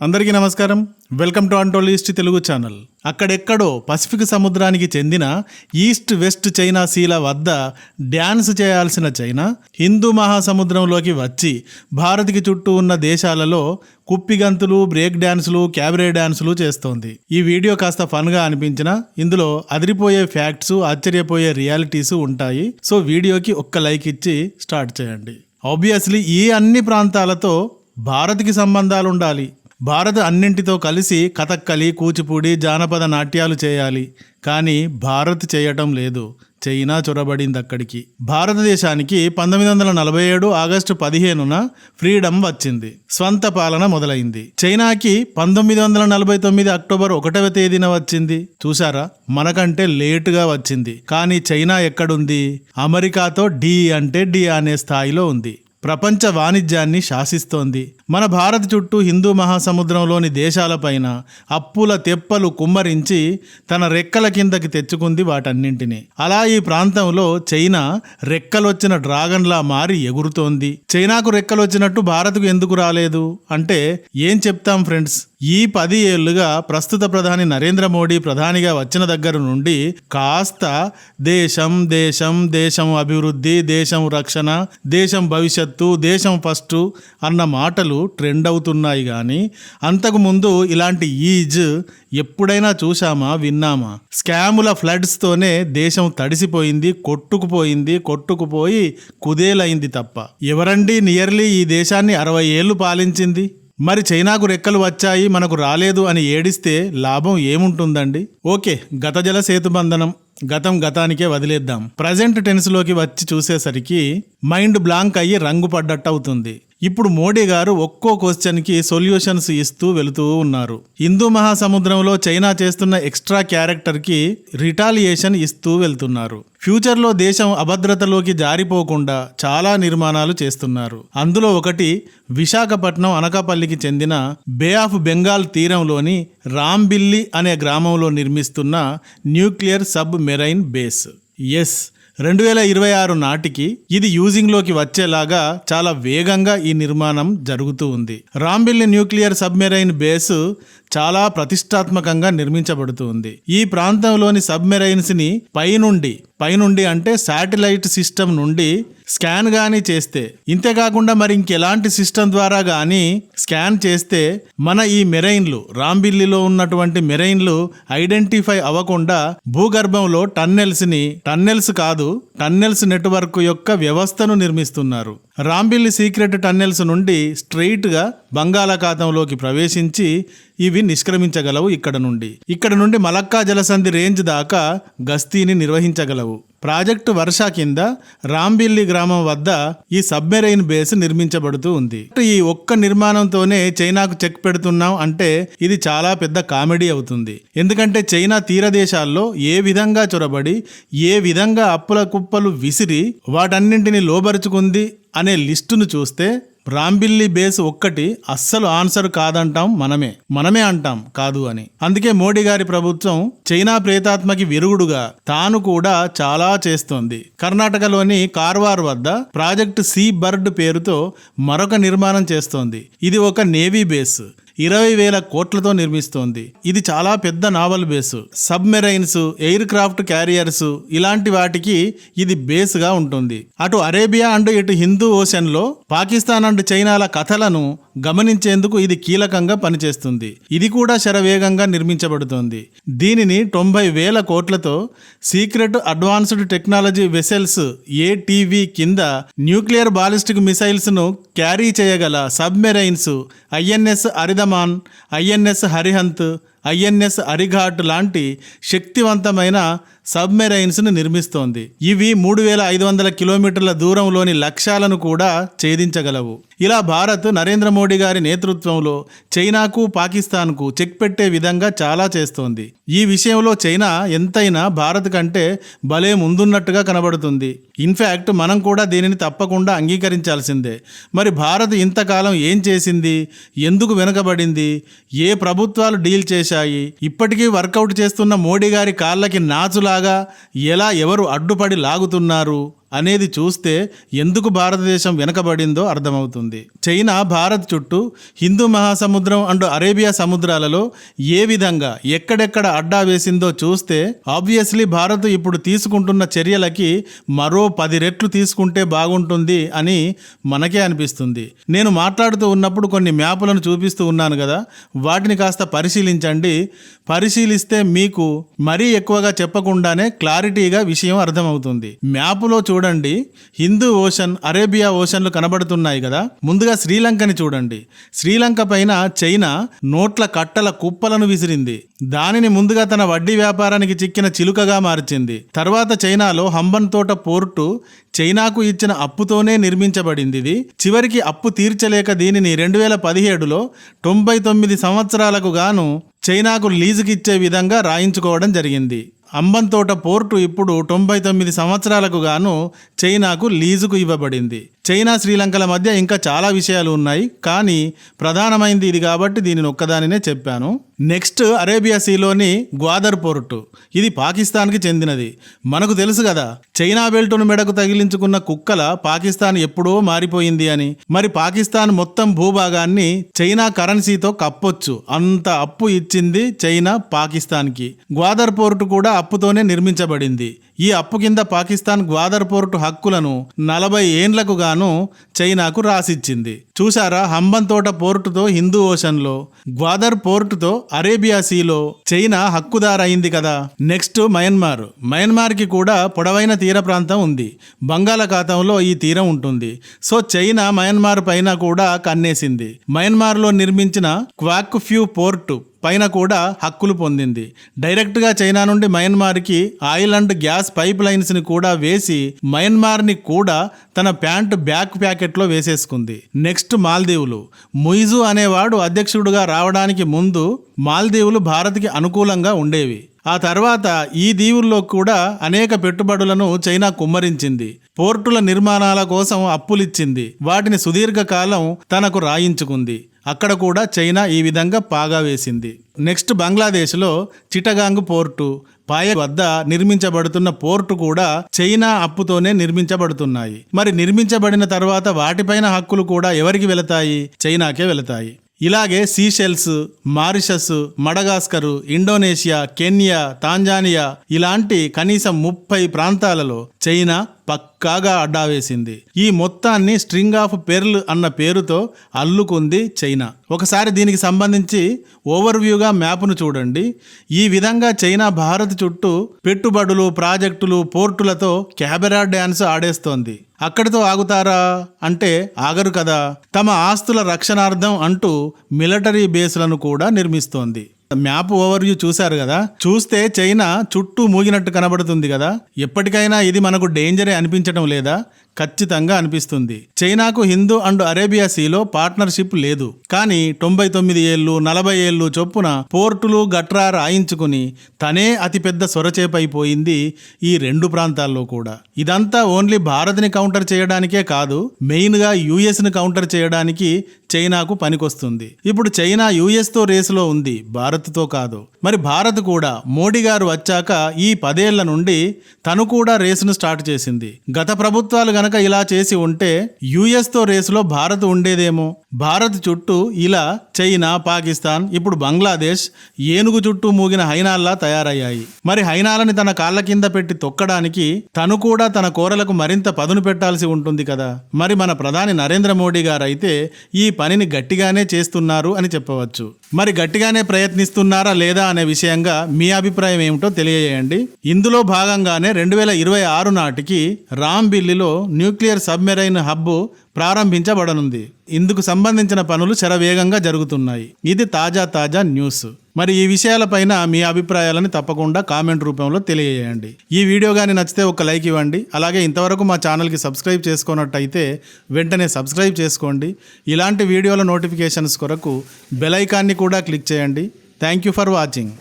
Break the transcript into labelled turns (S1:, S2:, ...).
S1: అందరికీ నమస్కారం. Welcome to untold east Telugu channel. అక్కడెక్కడో పసిఫిక్ సముద్రానికి చెందిన ఈస్ట్ వెస్ట్ చైనా సీల వద్ద డ్యాన్స్ చేయాల్సిన చైనా హిందూ మహాసముద్రంలోకి వచ్చి భారత్కి చుట్టూ ఉన్న దేశాలలో కుప్పిగంతులు బ్రేక్ డ్యాన్సులు క్యాబరే డ్యాన్సులు చేస్తోంది. ఈ వీడియో కాస్త ఫన్గా అనిపించిన ఇందులో అదిరిపోయే ఫ్యాక్ట్స్ ఆశ్చర్యపోయే రియాలిటీస్ ఉంటాయి. సో వీడియోకి ఒక్క లైక్ ఇచ్చి స్టార్ట్ చేయండి. ఆబ్వియస్లీ ఈ అన్ని ప్రాంతాలతో భారత్కి సంబంధాలు ఉండాలి భారత అన్నింటితో కలిసి కథక్కలి కూచిపూడి జానపద నాట్యాలు చేయాలి. కానీ భారత్ చేయటం లేదు. చైనా చొరబడింది అక్కడికి భారతదేశానికి పంతొమ్మిది వందల నలభై ఏడు ఆగస్టు పదిహేనున ఫ్రీడమ్ వచ్చింది. స్వంత పాలన మొదలైంది. చైనాకి పంతొమ్మిది వందల నలభై తొమ్మిది అక్టోబర్ ఒకటవ తేదీన వచ్చింది. చూసారా మనకంటే లేటుగా వచ్చింది. కానీ చైనా ఎక్కడుంది? అమెరికాతో డి అంటే డి అనే స్థాయిలో ఉంది. ప్రపంచ వాణిజ్యాన్ని శాసిస్తోంది. మన భారత్ చుట్టూ హిందూ మహాసముద్రంలోని దేశాలపైన అప్పుల తెప్పలు కుమ్మరించి తన రెక్కల కిందకి తెచ్చుకుంది వాటన్నింటినీ. అలా ఈ ప్రాంతంలో చైనా రెక్కలొచ్చిన డ్రాగన్లా మారి ఎగురుతోంది. చైనాకు రెక్కలొచ్చినట్టు భారత్కు ఎందుకు రాలేదు? అంటే ఏం చెప్తాం ఫ్రెండ్స్? ఈ పది ఏళ్ళుగా ప్రస్తుత ప్రధాని నరేంద్ర మోడీ ప్రధానిగా వచ్చిన దగ్గర నుండి కాస్త దేశం దేశం దేశం అభివృద్ధి దేశం రక్షణ దేశం భవిష్యత్తు దేశం ఫస్ట్ అన్న మాటలు ట్రెండ్ అవుతున్నాయి కానీ అంతకుముందు ఇలాంటి ఈజ్ ఎప్పుడైనా చూశామా విన్నామా? స్కాముల ఫ్లడ్స్తోనే దేశం తడిసిపోయింది కొట్టుకుపోయింది కొట్టుకుపోయి కుదేలైంది తప్ప. ఎవరండి నియర్లీ ఈ దేశాన్ని అరవై ఏళ్ళు పాలించింది? మరి చైనాకు రెక్కలు వచ్చాయి మనకు రాలేదు అని ఏడిస్తే లాభం ఏముంటుందండి? ఓకే గత జల సేతుబంధనం గతం గతానికే వదిలేద్దాం. ప్రజెంట్ టెన్స్లోకి వచ్చి చూసేసరికి మైండ్ బ్లాంక్ అయ్యి రంగు పడ్డట్టు అవుతుంది ఇప్పుడు మోడీ గారు ఒక్కో క్వశ్చన్కి సొల్యూషన్స్ ఇస్తూ వెళుతూ ఉన్నారు. హిందూ మహాసముద్రంలో చైనా చేస్తున్న ఎక్స్ట్రా క్యారెక్టర్కి రిటాలియేషన్ ఇస్తూ వెళ్తున్నారు. ఫ్యూచర్లో దేశం అభద్రతలోకి జారిపోకుండా చాలా నిర్మాణాలు చేస్తున్నారు. అందులో ఒకటి విశాఖపట్నం అనకాపల్లికి చెందిన బే ఆఫ్ బెంగాల్ తీరంలోని రాంబిల్లి అనే గ్రామంలో నిర్మిస్తున్న nuclear submarine base. Yes. రెండు వేల ఇరవై ఆరు నాటికి ఇది యూజింగ్లోకి వచ్చేలాగా చాలా వేగంగా ఈ నిర్మాణం జరుగుతూ ఉంది. రాంబిల్ న్యూక్లియర్ సబ్మెరైన్ బేస్ చాలా ప్రతిష్టాత్మకంగా నిర్మించబడుతుంది. ఈ ప్రాంతంలోని సబ్మెరైన్స్ని పైనుండి పైనుండి అంటే శాటిలైట్ సిస్టమ్ నుండి స్కాన్ కానీ చేస్తే ఇంతేకాకుండా మరి ఇంకెలాంటి సిస్టమ్ ద్వారా కానీ స్కాన్ చేస్తే మన ఈ మెరైన్లు రాంబిల్లిలో ఉన్నటువంటి మెరైన్లు ఐడెంటిఫై అవ్వకుండా భూగర్భంలో టన్నెల్స్ని టన్నెల్స్ కాదు టన్నెల్స్ నెట్వర్క్ యొక్క వ్యవస్థను నిర్మిస్తున్నారు. రాంబిల్లి సీక్రెట్ టన్నెల్స్ నుండి స్ట్రెయిట్గా బంగాళాఖాతంలోకి ప్రవేశించి ఇవి నిష్క్రమించగలవు ఇక్కడ నుండి. ఇక్కడ నుండి మలక్కా జలసంధి రేంజ్ దాకా గస్తీని నిర్వహించగలవు. ప్రాజెక్టు వర్ష కింద రాంబిల్లి గ్రామం వద్ద ఈ సబ్మెరైన్ బేస్ నిర్మించబడుతూ ఉంది. ఈ ఒక్క నిర్మాణంతోనే చైనాకు చెక్ పెడుతున్నాం అంటే ఇది చాలా పెద్ద కామెడీ అవుతుంది. ఎందుకంటే చైనా తీర దేశాల్లో ఏ విధంగా చొరబడి ఏ విధంగా అప్పుల కుప్పలు విసిరి వాటన్నింటిని లోబరుచుకుంది అనే లిస్టును చూస్తే రాంబిల్లి బేస్ ఒక్కటి అస్సలు ఆన్సర్ కాదంటాం మనమే. మనమే అంటాం కాదు అని. అందుకే మోడీ గారి ప్రభుత్వం చైనా ప్రేతాత్మకి విరుగుడుగా తాను కూడా చాలా చేస్తోంది. కర్ణాటకలోని కార్వార్ వద్ద ప్రాజెక్ట్ సీ బర్డ్ పేరుతో మరొక నిర్మాణం చేస్తోంది. ఇది ఒక నేవీ బేస్. ఇరవై వేల కోట్లతో నిర్మిస్తోంది. ఇది చాలా పెద్ద naval base. Submarines aircraft carriers ఇలాంటి వాటికి ఇది బేస్గా ఉంటుంది. అటు అరేబియా అండ్ ఇటు హిందూ ఓషన్లో పాకిస్తాన్ అండ్ చైనాల కథలను గమనించేందుకు ఇది కీలకంగా పనిచేస్తుంది. ఇది కూడా శరవేగంగా నిర్మించబడుతోంది. దీనిని తొంభై వేల కోట్లతో secret advanced technology vessels ATV కింద న్యూక్లియర్ బాలిస్టిక్ మిసైల్స్ను క్యారీ చేయగల submarines INS Aridhaman INS Arihant INS Arighaat లాంటి శక్తివంతమైన సబ్మెరైన్స్ను నిర్మిస్తోంది. ఇవి మూడు వేల ఐదు వందల కిలోమీటర్ల దూరంలోని లక్ష్యాలను కూడా ఛేదించగలవు. ఇలా భారత్ నరేంద్ర మోడీ గారి నేతృత్వంలో చైనాకు పాకిస్తాన్కు చెక్ పెట్టే విధంగా చాలా చేస్తోంది. ఈ విషయంలో చైనా ఎంతైనా భారత్ కంటే భలే ముందున్నట్టుగా కనబడుతుంది. ఇన్ఫ్యాక్ట్ మనం కూడా దీనిని తప్పకుండా అంగీకరించాల్సిందే. మరి భారత్ ఇంతకాలం ఏం చేసింది? ఎందుకు వెనుకబడింది? ఏ ప్రభుత్వాలు డీల్ చేశాయి? ఇప్పటికీ వర్కౌట్ చేస్తున్న మోడీ గారి కాళ్ళకి నాచులా నాచులాగా ఎలా ఎవరు అడ్డుపడి లాగుతున్నారు? అనేది చూస్తే ఎందుకు భారతదేశం వెనకబడిందో అర్థమవుతుంది. చైనా భారత్ చుట్టూ హిందూ మహాసముద్రం అండ్ అరేబియా సముద్రాలలో ఏ విధంగా ఎక్కడెక్కడ అడ్డా వేసిందో చూస్తే ఆబ్వియస్లీ భారత్ ఇప్పుడు తీసుకుంటున్న చర్యలకి మరో పది రెట్లు తీసుకుంటే బాగుంటుంది అని మనకే అనిపిస్తుంది. నేను మాట్లాడుతూ ఉన్నప్పుడు కొన్ని మ్యాపులను చూపిస్తూ ఉన్నాను కదా వాటిని కాస్త పరిశీలించండి. పరిశీలిస్తే మీకు మరీ ఎక్కువగా చెప్పకుండానే క్లారిటీగా విషయం అర్థమవుతుంది. మ్యాపులో చూడండి హిందూ ఓషన్ అరేబియా ఓషన్లు కనబడుతున్నాయి కదా. ముందుగా శ్రీలంకని చూడండి. శ్రీలంక పైన చైనా నోట్ల కట్టల కుప్పలను విసిరింది. దానిని ముందుగా తన వడ్డీ వ్యాపారానికి చిక్కిన చిలుకగా మార్చింది. తర్వాత చైనాలో హంబన్ తోట పోర్టు చైనాకు ఇచ్చిన అప్పుతోనే నిర్మించబడింది ఇది. చివరికి అప్పు తీర్చలేక దీనిని రెండు వేల పదిహేడులో తొంభై తొమ్మిది సంవత్సరాలకు గాను చైనాకు లీజుకి ఇచ్చే విధంగా రాయించుకోవడం జరిగింది. అంబంతోట పోర్టు ఇప్పుడు తొంభై తొమ్మిది సంవత్సరాలకు గాను చైనాకు లీజుకు ఇవ్వబడింది. చైనా శ్రీలంకల మధ్య ఇంకా చాలా విషయాలు ఉన్నాయి. కానీ ప్రధానమైంది ఇది కాబట్టి దీనిని ఒక్కదానినే చెప్పాను. నెక్స్ట్ అరేబియా సీలోని గ్వాదర్ పోర్టు. ఇది పాకిస్తాన్కి చెందినది. మనకు తెలుసు కదా చైనా బెల్టును మెడకు తగిలించుకున్న కుక్కల పాకిస్తాన్ ఎప్పుడో మారిపోయింది అని. మరి పాకిస్తాన్ మొత్తం భూభాగాన్ని చైనా కరెన్సీతో కప్పొచ్చు. అంత అప్పు ఇచ్చింది చైనా పాకిస్తాన్కి. గ్వాదర్ పోర్టు కూడా అప్పుతోనే నిర్మించబడింది. ఈ అప్పు కింద పాకిస్తాన్ గ్వాదర్ పోర్టు హక్కులను నలభై ఏండ్లకు గాను చైనాకు రాసిచ్చింది. చూసారా హంబంతోట పోర్టుతో హిందూ ఓషన్లో గ్వాదర్ పోర్టుతో అరేబియా సీలో చైనా హక్కుదారైంది కదా? Next Myanmar. మయన్మార్కి కూడా పొడవైన తీర ప్రాంతం ఉంది. బంగాళాఖాతంలో ఈ తీరం ఉంటుంది. సో చైనా మయన్మార్ పైన కూడా కన్నేసింది. మయన్మార్లో నిర్మించిన క్వాక్ ఫ్యూ పోర్టు పైన కూడా హక్కులు పొందింది. డైరెక్ట్గా చైనా నుండి మయన్మార్కి ఆయిల్ అండ్ గ్యాస్ పైప్ లైన్స్ని కూడా వేసి మయన్మార్ని కూడా తన ప్యాంటు బ్యాక్ ప్యాకెట్లో వేసేసుకుంది. నెక్స్ట్ మాల్దీవులు. ముయిజు అనేవాడు అధ్యక్షుడుగా రావడానికి ముందు మాల్దీవులు భారత్కి అనుకూలంగా ఉండేవి. ఆ తర్వాత ఈ దీవుల్లో కూడా అనేక పెట్టుబడులను చైనా కుమ్మరించింది. పోర్టుల నిర్మాణాల కోసం అప్పులిచ్చింది. వాటిని సుదీర్ఘకాలం తనకు రాయించుకుంది. అక్కడ కూడా చైనా ఈ విధంగా పాగా వేసింది. నెక్స్ట్ బంగ్లాదేశ్లో చిటగాంగ్ పోర్టు పాయ వద్ద నిర్మించబడుతున్న పోర్టు కూడా చైనా అప్పుతోనే నిర్మించబడుతున్నాయి. మరి నిర్మించబడిన తర్వాత వాటిపైన హక్కులు కూడా ఎవరికి వెళతాయి? చైనాకే వెళతాయి. ఇలాగే Seychelles Mauritius Madagascar Indonesia Kenya Tanzania ఇలాంటి కనీసం ముప్పై ప్రాంతాలలో చైనా పక్కాగా అడ్డా వేసింది. ఈ మొత్తాన్ని స్ట్రింగ్ ఆఫ్ పెర్ల్ అన్న పేరుతో అల్లుకుంది చైనా. ఒకసారి దీనికి సంబంధించి ఓవర్వ్యూగా మ్యాప్ను చూడండి. ఈ విధంగా చైనా భారత్ చుట్టూ పెట్టుబడులు ప్రాజెక్టులు పోర్టులతో క్యాబెరా డ్యాన్స్ ఆడేస్తోంది. అక్కడితో ఆగుతారా అంటే ఆగరు కదా. తమ ఆస్తుల రక్షణార్థం అంటూ మిలిటరీ బేస్లను కూడా నిర్మిస్తోంది. మ్యాప్ ఓవర్వ్యూ చూశారు కదా. చూస్తే చైనా చుట్టూ మూగినట్టు కనబడుతుంది కదా. ఎప్పటికైనా ఇది మనకు డేంజరే అనిపించడం లేదా? ఖచ్చితంగా అనిపిస్తుంది. చైనాకు హిందూ అండ్ అరేబియా సీలో పార్ట్నర్షిప్ లేదు. కానీ తొంభై తొమ్మిది ఏళ్ళు నలభై ఏళ్ళు చొప్పున పోర్టులు గట్రా రాయించుకుని తనే అతిపెద్ద సొరచేపైపోయింది ఈ రెండు ప్రాంతాల్లో కూడా. ఇదంతా ఓన్లీ భారత్ని కౌంటర్ చేయడానికే కాదు మెయిన్గా యుఎస్ని కౌంటర్ చేయడానికి చైనాకు పనికొస్తుంది. ఇప్పుడు చైనా యుఎస్తో రేసులో ఉంది భారత్తో కాదు. మరి భారత్ కూడా మోడీ గారు వచ్చాక ఈ పదేళ్ళ నుండి తను కూడా రేసును స్టార్ట్ చేసింది. గత ప్రభుత్వాలు గనక ఇలా చేసి ఉంటే యుఎస్తో రేసులో భారత్ ఉండేదేమో. భారత్ చుట్టూ ఇలా చైనా పాకిస్తాన్ ఇప్పుడు బంగ్లాదేశ్ ఏనుగు చుట్టూ మూగిన హైనాల్లా తయారయ్యాయి. మరి హైనాలని తన కాళ్ళ కింద పెట్టి తొక్కడానికి తను కూడా తన కోరలకు మరింత పదును పెట్టాల్సి ఉంటుంది కదా. మరి మన ప్రధాని నరేంద్ర మోడీ గారైతే ఈ పనిని గట్టిగానే చేస్తున్నారు అని చెప్పవచ్చు. మరి గట్టిగానే ప్రయత్నిస్తున్నారా లేదా అనే విషయంగా మీ అభిప్రాయం ఏమిటో తెలియజేయండి. ఇందులో భాగంగానే రెండు వేల ఇరవై ఆరు నాటికి రామ్ బిల్లిలో న్యూక్లియర్ సబ్మెరైన్ హబ్ ప్రారంభించబడనుంది. ఇందుకు సంబంధించిన పనులు శరవేగంగా జరుగుతున్నాయి. ఇది తాజా తాజా న్యూస్. మరి ఈ విషయాలపైన మీ అభిప్రాయాలను తప్పకుండా కామెంట్ రూపంలో తెలియజేయండి. ఈ వీడియో కానీ నచ్చితే ఒక లైక్ ఇవ్వండి. అలాగే ఇంతవరకు మా ఛానల్కి సబ్స్క్రైబ్ చేసుకున్నట్టయితే వెంటనే సబ్స్క్రైబ్ చేసుకోండి. ఇలాంటి వీడియోల నోటిఫికేషన్స్ కొరకు బెల్ ఐకాన్ని కూడా క్లిక్ చేయండి. Thank you for watching.